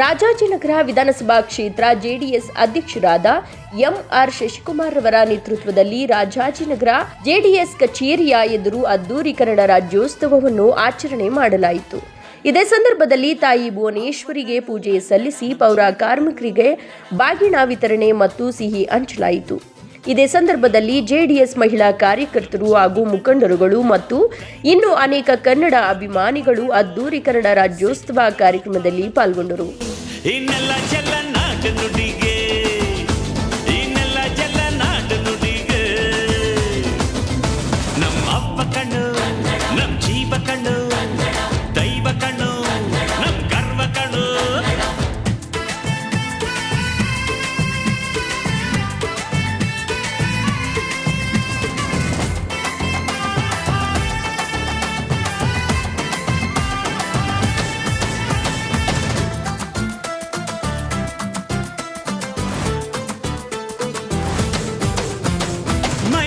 ರಾಜಾಜಿನಗರ ವಿಧಾನಸಭಾ ಕ್ಷೇತ್ರ ಜೆಡಿಎಸ್ ಅಧ್ಯಕ್ಷರಾದ ಎಂಆರ್ ಶಶಿಕುಮಾರ್ ಅವರ ನೇತೃತ್ವದಲ್ಲಿ ರಾಜಾಜಿನಗರ ಜೆಡಿಎಸ್ ಕಚೇರಿಯ ಎದುರು ಅದ್ದೂರಿ ಕನ್ನಡ ರಾಜ್ಯೋತ್ಸವವನ್ನು ಆಚರಣೆ ಮಾಡಲಾಯಿತು. ಇದೇ ಸಂದರ್ಭದಲ್ಲಿ ತಾಯಿ ಭುವನೇಶ್ವರಿಗೆ ಪೂಜೆ ಸಲ್ಲಿಸಿ ಪೌರ ಕಾರ್ಮಿಕರಿಗೆ ಬಾಗಿನ ವಿತರಣೆ ಮತ್ತು ಸಿಹಿ ಹಂಚಲಾಯಿತು. ಇದೇ ಸಂದರ್ಭದಲ್ಲಿ ಜೆಡಿಎಸ್ ಮಹಿಳಾ ಕಾರ್ಯಕರ್ತರು ಹಾಗೂ ಮುಖಂಡರುಗಳು ಮತ್ತು ಇನ್ನು ಅನೇಕ ಕನ್ನಡ ಅಭಿಮಾನಿಗಳು ಅದ್ದೂರಿ ಕನ್ನಡ ರಾಜ್ಯೋತ್ಸವ ಕಾರ್ಯಕ್ರಮದಲ್ಲಿ ಪಾಲ್ಗೊಂಡರು.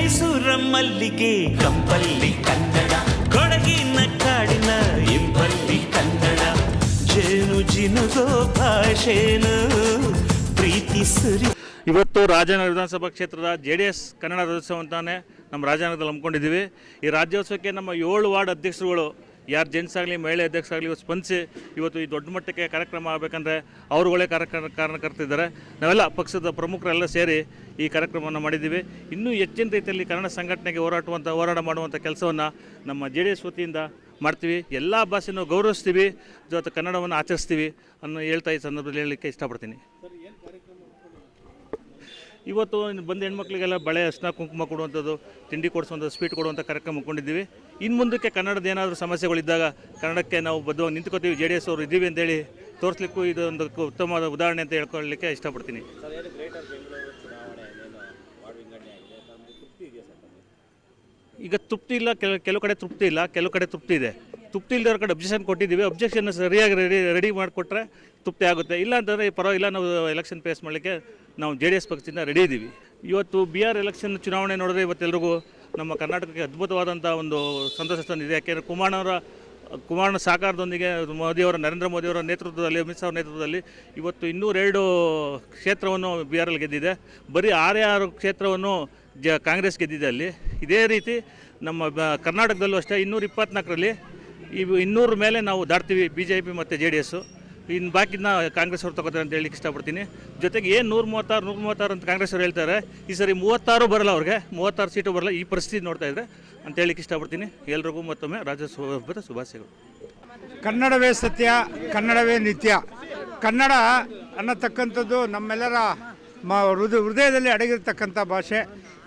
ಮೈಸೂರ ಮಲ್ಲಿಗೆ ಕಂಪಲ್ಲಿ ಕನ್ನಡ, ಕೊಡಗಿನ ಕಾಡಿನ ಇಂಪಲ್ಲಿ ಕನ್ನಡ. ಜೇನು ಜಿನುಗೋ ಪ್ರೀತಿ ಪ್ರೀತಿಸುರಿ ಇವತ್ತು ರಾಜನಗರ ವಿಧಾನಸಭಾ ಕ್ಷೇತ್ರದ J D S Kannada Rajyotsava ಅಂತಾನೆ ನಮ್ಮ ರಾಜನಗರದಲ್ಲಿ ಹಮ್ಮಿಕೊಂಡಿದ್ದೀವಿ. ಈ ರಾಜ್ಯೋತ್ಸವಕ್ಕೆ ನಮ್ಮ ಏಳು ವಾರ್ಡ್ ಅಧ್ಯಕ್ಷರುಗಳು ಯಾರು ಜೆಂಟ್ಸ್ ಆಗಲಿ, ಮಹಿಳೆ ಅಧ್ಯಕ್ಷರಾಗಲಿ ಇವತ್ತು ಸ್ಪಂದಿಸಿ ಇವತ್ತು ಈ ದೊಡ್ಡ ಮಟ್ಟಕ್ಕೆ ಕಾರ್ಯಕ್ರಮ ಆಗಬೇಕಂದ್ರೆ ಅವರುಗಳೇ ಕಾರ್ಯಕ್ರಮ, ಕಾರಣಕರ್ತಿದ್ದಾರೆ. ನಾವೆಲ್ಲ ಪಕ್ಷದ ಪ್ರಮುಖರೆಲ್ಲ ಸೇರಿ ಈ ಕಾರ್ಯಕ್ರಮವನ್ನು ಮಾಡಿದ್ದೀವಿ. ಇನ್ನೂ ಹೆಚ್ಚಿನ ರೀತಿಯಲ್ಲಿ ಕನ್ನಡ ಸಂಘಟನೆಗೆ ಹೋರಾಟುವಂಥ ಹೋರಾಟ ಮಾಡುವಂಥ ಕೆಲಸವನ್ನು ನಮ್ಮ ಜೆ ಡಿ ಎಸ್ ವತಿಯಿಂದ ಮಾಡ್ತೀವಿ. ಎಲ್ಲ ಭಾಷೆನೂ ಗೌರವಿಸ್ತೀವಿ. ಜೊತೆ ಕನ್ನಡವನ್ನು ಆಚರಿಸ್ತೀವಿ ಅನ್ನೋ ಹೇಳ್ತಾ ಈ ಸಂದರ್ಭದಲ್ಲಿ ಹೇಳಲಿಕ್ಕೆ ಇಷ್ಟಪಡ್ತೀನಿ. ಇವತ್ತು ಬಂದು ಹೆಣ್ಮಕ್ಳಿಗೆಲ್ಲ ಬಳೆ ಅಸ್ನ ಕುಂಕುಮ ಕೊಡುವಂಥದ್ದು ತಿಂಡಿ ಕೊಡಿಸುವಂಥ ಸ್ವೀಟ್ ಕೊಡುವಂಥ ಕಾರ್ಯಕ್ರಮ ಕೊಂಡಿದ್ದೀವಿ. ಇನ್ನು ಮುಂದಕ್ಕೆ ಕನ್ನಡದ ಏನಾದರೂ ಸಮಸ್ಯೆಗಳಿದ್ದಾಗ ಕನ್ನಡಕ್ಕೆ ನಾವು ಬದ್ಧವಾಗಿ ನಿಂತ್ಕೋತೀವಿ. ಜೆ ಡಿ ಎಸ್ ಅವರು ಇದ್ದೀವಿ ಅಂತೇಳಿ ತೋರಿಸ್ಲಿಕ್ಕೂ ಇದು ಒಂದು ಉತ್ತಮವಾದ ಉದಾಹರಣೆ ಅಂತ ಹೇಳ್ಕೊಳ್ಳಲಿಕ್ಕೆ ಇಷ್ಟಪಡ್ತೀನಿ. ಈಗ ತೃಪ್ತಿ ಇಲ್ಲ. ಕೆಲ ಕೆಲವು ಕಡೆ ತೃಪ್ತಿ ಇಲ್ಲ. ಕೆಲವು ಕಡೆ ತೃಪ್ತಿ ಇದೆ. ತೃಪ್ತಿ ಇಲ್ಲದ ಕಡೆ ಅಬ್ಜೆಕ್ಷನ್ ಕೊಟ್ಟಿದ್ದೀವಿ. ಅಬ್ಜೆಕ್ಷನ್ ಸರಿಯಾಗಿ ರೆಡಿ ರೆಡಿ ಮಾಡಿಕೊಟ್ರೆ ತೃಪ್ತಿ ಆಗುತ್ತೆ. ಇಲ್ಲ ಅಂತಂದರೆ ಪರವಾಗಿಲ್ಲ, ನಾವು ಎಲೆಕ್ಷನ್ ಫೇಸ್ ಮಾಡಲಿಕ್ಕೆ ನಾವು ಜೆ ಡಿ ಎಸ್ ಪಕ್ಷದಿಂದ ರೆಡಿ ಇದ್ದೀವಿ ಇವತ್ತು ಬಿ ಆರ್ ಎಲೆಕ್ಷನ್ ಚುನಾವಣೆ ನೋಡಿದ್ರೆ ಇವತ್ತೆಲ್ರಿಗೂ ನಮ್ಮ ಕರ್ನಾಟಕಕ್ಕೆ ಅದ್ಭುತವಾದಂಥ ಒಂದು ಸಂತಸ ತಂದಿದೆ. ಯಾಕೆಂದರೆ ಕುಮಾರನವರ ಕುಮಾರನ ಸಹಕಾರದೊಂದಿಗೆ ಮೋದಿಯವರ ನರೇಂದ್ರ ಮೋದಿಯವರ ನೇತೃತ್ವದಲ್ಲಿ, ಅಮಿತ್ ಶಾ ನೇತೃತ್ವದಲ್ಲಿ ಇವತ್ತು ಇನ್ನೂರೆರಡು ಕ್ಷೇತ್ರವನ್ನು ಬಿ ಆರ್ ಎಲ್ ಗೆದ್ದಿದೆ. ಬರೀ ಆರೇ ಆರು ಕ್ಷೇತ್ರವನ್ನು ಜ, ಕಾಂಗ್ರೆಸ್ ಗೆದ್ದಿದೆ ಅಲ್ಲಿ. ಇದೇ ರೀತಿ ನಮ್ಮ ಕರ್ನಾಟಕದಲ್ಲೂ ಅಷ್ಟೇ ಇನ್ನೂರ ಇಪ್ಪತ್ನಾಲ್ಕರಲ್ಲಿ ಇವು ಇನ್ನೂರ ಮೇಲೆ ನಾವು ದಾಟ್ತೀವಿ ಬಿ ಜೆ ಪಿ ಮತ್ತು ಜೆ ಡಿ ಎಸ್ಸು ಇನ್ನು ಬಾಕಿನ ಕಾಂಗ್ರೆಸ್ ಅವ್ರು ತಗೋತಾರೆ ಅಂತ ಹೇಳಲಿಕ್ಕೆ ಇಷ್ಟಪಡ್ತೀನಿ. ಜೊತೆಗೆ ಏನು ನೂರ ಮೂವತ್ತಾರು ನೂರ ಮೂವತ್ತಾರು ಅಂತ ಕಾಂಗ್ರೆಸ್ ಅವ್ರು ಹೇಳ್ತಾರೆ, ಈ ಸರಿ ಮೂವತ್ತಾರು ಬರಲ್ಲ ಅವ್ರಿಗೆ, ಮೂವತ್ತಾರು ಸೀಟು ಬರಲ್ಲ, ಈ ಪರಿಸ್ಥಿತಿ ನೋಡ್ತಾ ಇದ್ರೆ ಅಂತ ಹೇಳಿಕ್ಕೆ ಇಷ್ಟಪಡ್ತೀನಿ. ಎಲ್ರಿಗೂ ಮತ್ತೊಮ್ಮೆ ರಾಜ್ಯೋತ್ಸವ ಶುಭಾಶಯಗಳು. ಕನ್ನಡವೇ ಸತ್ಯ, ಕನ್ನಡವೇ ನಿತ್ಯ. ಕನ್ನಡ ಅನ್ನತಕ್ಕಂಥದ್ದು ನಮ್ಮೆಲ್ಲರ ಮ ಹೃದಯ ಹೃದಯದಲ್ಲಿ ಅಡಗಿರ್ತಕ್ಕಂಥ ಭಾಷೆ.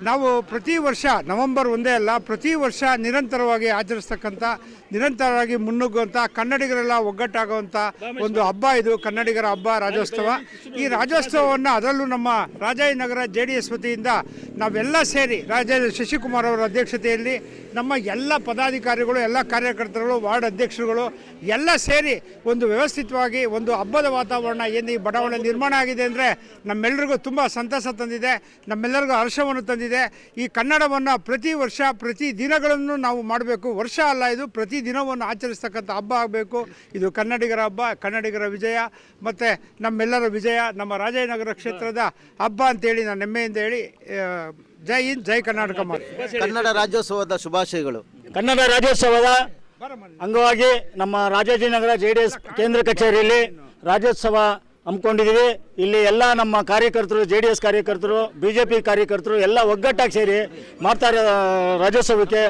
ನಾವು ಪ್ರತಿ ವರ್ಷ ನವೆಂಬರ್ ಒಂದೇ ಅಲ್ಲ, ಪ್ರತಿ ವರ್ಷ ನಿರಂತರವಾಗಿ ಆಚರಿಸ್ತಕ್ಕಂಥ, ನಿರಂತರವಾಗಿ ಮುನ್ನುಗ್ಗುವಂಥ, ಕನ್ನಡಿಗರೆಲ್ಲ ಒಗ್ಗಟ್ಟಾಗುವಂಥ ಒಂದು ಹಬ್ಬ ಇದು, ಕನ್ನಡಿಗರ ಹಬ್ಬ, ರಾಜ್ಯೋತ್ಸವ. ಈ ರಾಜ್ಯೋತ್ಸವವನ್ನು ಅದರಲ್ಲೂ ನಮ್ಮ ರಾಜಾಜಿನಗರ ಜೆ ಡಿ ಎಸ್ ವತಿಯಿಂದ ನಾವೆಲ್ಲ ಸೇರಿ ರಾಜ ಶಶಿಕುಮಾರ್ ಅವರ ಅಧ್ಯಕ್ಷತೆಯಲ್ಲಿ ನಮ್ಮ ಎಲ್ಲ ಪದಾಧಿಕಾರಿಗಳು, ಎಲ್ಲ ಕಾರ್ಯಕರ್ತರುಗಳು, ವಾರ್ಡ್ ಅಧ್ಯಕ್ಷರುಗಳು ಎಲ್ಲ ಸೇರಿ ಒಂದು ವ್ಯವಸ್ಥಿತವಾಗಿ ಒಂದು ಹಬ್ಬದ ವಾತಾವರಣ ಏನು ಈ ಬಡಾವಣೆ ನಿರ್ಮಾಣ ಆಗಿದೆ ಅಂದರೆ ನಮ್ಮೆಲ್ಲರಿಗೂ ತುಂಬ ಸಂತಸ ತಂದಿದೆ. ನಮ್ಮೆಲ್ಲರಿಗೂ ಹರ್ಷವನ್ನು ತಂದಿದೆ. ಈ ಕನ್ನಡವನ್ನು ಪ್ರತಿ ವರ್ಷ ಪ್ರತಿ ದಿನಗಳನ್ನು ನಾವು ಮಾಡಬೇಕು. ವರ್ಷ ಅಲ್ಲ ಇದು ಪ್ರತಿ ದಿನವನ್ನು ಆಚರಿಸ್ತಕ್ಕಂಥ ಹಬ್ಬ ಆಗಬೇಕು. ಇದು ಕನ್ನಡಿಗರ ಹಬ್ಬ ಕನ್ನಡಿಗರ ವಿಜಯ ಮತ್ತು ನಮ್ಮೆಲ್ಲರ ವಿಜಯ ನಮ್ಮ ರಾಜನಗರ ಕ್ಷೇತ್ರದ ಹಬ್ಬ ಅಂತೇಳಿ ನಾನು ಹೆಮ್ಮೆಯಿಂದ ಹೇಳಿ ಜೈ ಹಿಂದ್ ಜೈ ಕರ್ನಾಟಕ ಮಾಡಿ ಕನ್ನಡ ರಾಜ್ಯೋತ್ಸವದ ಶುಭಾಶಯಗಳು. ಕನ್ನಡ ರಾಜ್ಯೋತ್ಸವದ ಅಂಗವಾಗಿ ನಮ್ಮ ರಾಜಾಜಿನಗರ ಜೆ ಡಿ ಎಸ್ ಕೇಂದ್ರ ಕಚೇರಿಯಲ್ಲಿ ರಾಜ್ಯೋತ್ಸವ ಹಮ್ಮಿಕೊಂಡಿದ್ದೀವಿ. ಇಲ್ಲಿ ಎಲ್ಲ ನಮ್ಮ ಕಾರ್ಯಕರ್ತರು, ಜೆ ಡಿ ಎಸ್ ಕಾರ್ಯಕರ್ತರು, ಬಿ ಜೆ ಪಿ ಕಾರ್ಯಕರ್ತರು ಎಲ್ಲ ಒಗ್ಗಟ್ಟಾಗಿ ಸೇರಿ ಮಾಡ್ತಾರೆ ರಾಜ್ಯೋತ್ಸವಕ್ಕೆ.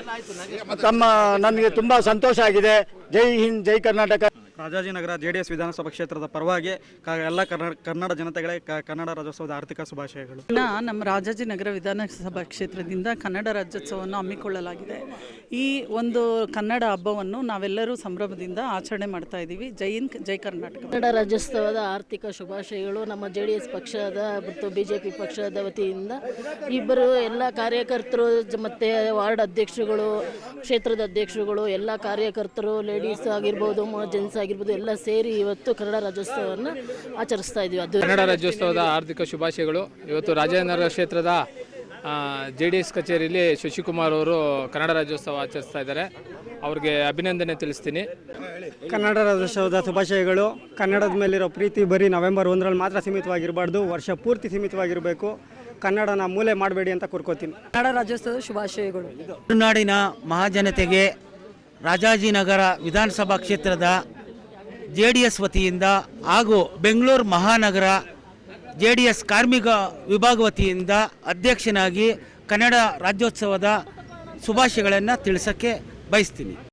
ತಮ್ಮ, ನನಗೆ ತುಂಬ ಸಂತೋಷ ಆಗಿದೆ. ಜೈ ಹಿಂದ್, ಜೈ Karnataka. Rajajinagar J D S ವಿಧಾನಸಭಾ ಕ್ಷೇತ್ರದ ಪರವಾಗಿ ಕ- ಎಲ್ಲ ಕನ್ನಡ ಕನ್ನಡ ಜನತೆಗಳೇ ಕ- ಕನ್ನಡ ರಾಜ್ಯೋತ್ಸವದ ಆರ್ಥಿಕ ಶುಭಾಶಯಗಳು. ಇನ್ನು ನಮ್ಮ ರಾಜಾಜಿನಗರ ವಿಧಾನಸಭಾ ಕ್ಷೇತ್ರದಿಂದ ಕನ್ನಡ ರಾಜ್ಯೋತ್ಸವವನ್ನು ಹಮ್ಮಿಕೊಳ್ಳಲಾಗಿದೆ. ಈ ಒಂದು ಕನ್ನಡ ಹಬ್ಬವನ್ನು ನಾವೆಲ್ಲರೂ ಸಂಭ್ರಮದಿಂದ ಆಚರಣೆ ಮಾಡ್ತಾ ಇದ್ದೀವಿ. ಜೈ ಹಿಂದ್ ಜೈ ಕರ್ನಾಟಕ. ಕನ್ನಡ ರಾಜ್ಯೋತ್ಸವದ ಆರ್ಥಿಕ ಶುಭಾಶಯಗಳು ನಮ್ಮ ಜೆ ಡಿ ಎಸ್ ಪಕ್ಷದ ಮತ್ತು ಬಿ ಜೆ ಪಿ ಪಕ್ಷದ ವತಿಯಿಂದ ಇಬ್ಬರು ಎಲ್ಲ ಕಾರ್ಯಕರ್ತರು ಜ- ಮತ್ತು ವಾರ್ಡ್ ಅಧ್ಯಕ್ಷರುಗಳು ಕ್ಷೇತ್ರದ ಅಧ್ಯಕ್ಷರುಗಳು ಎಲ್ಲ ಕಾರ್ಯಕರ್ತರು ಲೇಡೀಸ್ ಆಗಿರ್ಬೋದು ಜೆಂಟ್ಸ್ ಆಗಿರ್ಬೋದು ಎಲ್ಲ ಸೇರಿ ಇವತ್ತು ಕನ್ನಡ ರಾಜ್ಯೋತ್ಸವವನ್ನು ಆಚರಿಸ್ತಾ ಇದ್ದೀವಿ ಅದು ಕನ್ನಡ ರಾಜ್ಯೋತ್ಸವದ ಆರ್ಥಿಕ ಶುಭಾಶಯಗಳು. ಇವತ್ತು ರಾಜೇಂದ್ರ ಕ್ಷೇತ್ರದ ಜೆ ಡಿ ಎಸ್ ಕಚೇರಿಯಲ್ಲಿ ಶಶಿಕುಮಾರ್ ಅವರು ಕನ್ನಡ ರಾಜ್ಯೋತ್ಸವ ಆಚರಿಸ್ತಾ ಇದ್ದಾರೆ. ಅವ್ರಿಗೆ ಅಭಿನಂದನೆ ತಿಳಿಸ್ತೀನಿ. ಕನ್ನಡ ರಾಜ್ಯೋತ್ಸವದ ಶುಭಾಶಯಗಳು. ಕನ್ನಡದ ಮೇಲಿರೋ ಪ್ರೀತಿ ಬರೀ ನವೆಂಬರ್ ಒಂದರಲ್ಲಿ ಮಾತ್ರ ಸೀಮಿತವಾಗಿರಬಾರ್ದು. ವರ್ಷ ಪೂರ್ತಿ ಸೀಮಿತವಾಗಿರಬೇಕು. ಕನ್ನಡನ ಮೂಲೆ ಮಾಡಬೇಡಿ ಅಂತ ಕೋರ್ಕೋತೀನಿ. ಕನ್ನಡ ರಾಜ್ಯೋತ್ಸವದ ಶುಭಾಶಯಗಳು. ತುಳುನಾಡಿನ ಮಹಾಜನತೆಗೆ ರಾಜಾಜಿನಗರ ವಿಧಾನಸಭಾ ಕ್ಷೇತ್ರದ ಜೆ ಡಿ ಎಸ್ ವತಿಯಿಂದ ಹಾಗೂ ಬೆಂಗಳೂರು ಮಹಾನಗರ ಜೆ ಡಿ ಎಸ್ ಕಾರ್ಮಿಕ ವಿಭಾಗ ವತಿಯಿಂದ ಅಧ್ಯಕ್ಷನಾಗಿ ಕನ್ನಡ ರಾಜ್ಯೋತ್ಸವದ ಶುಭಾಶಯಗಳನ್ನು ತಿಳಿಸೋಕ್ಕೆ ಬಯಸ್ತೀನಿ.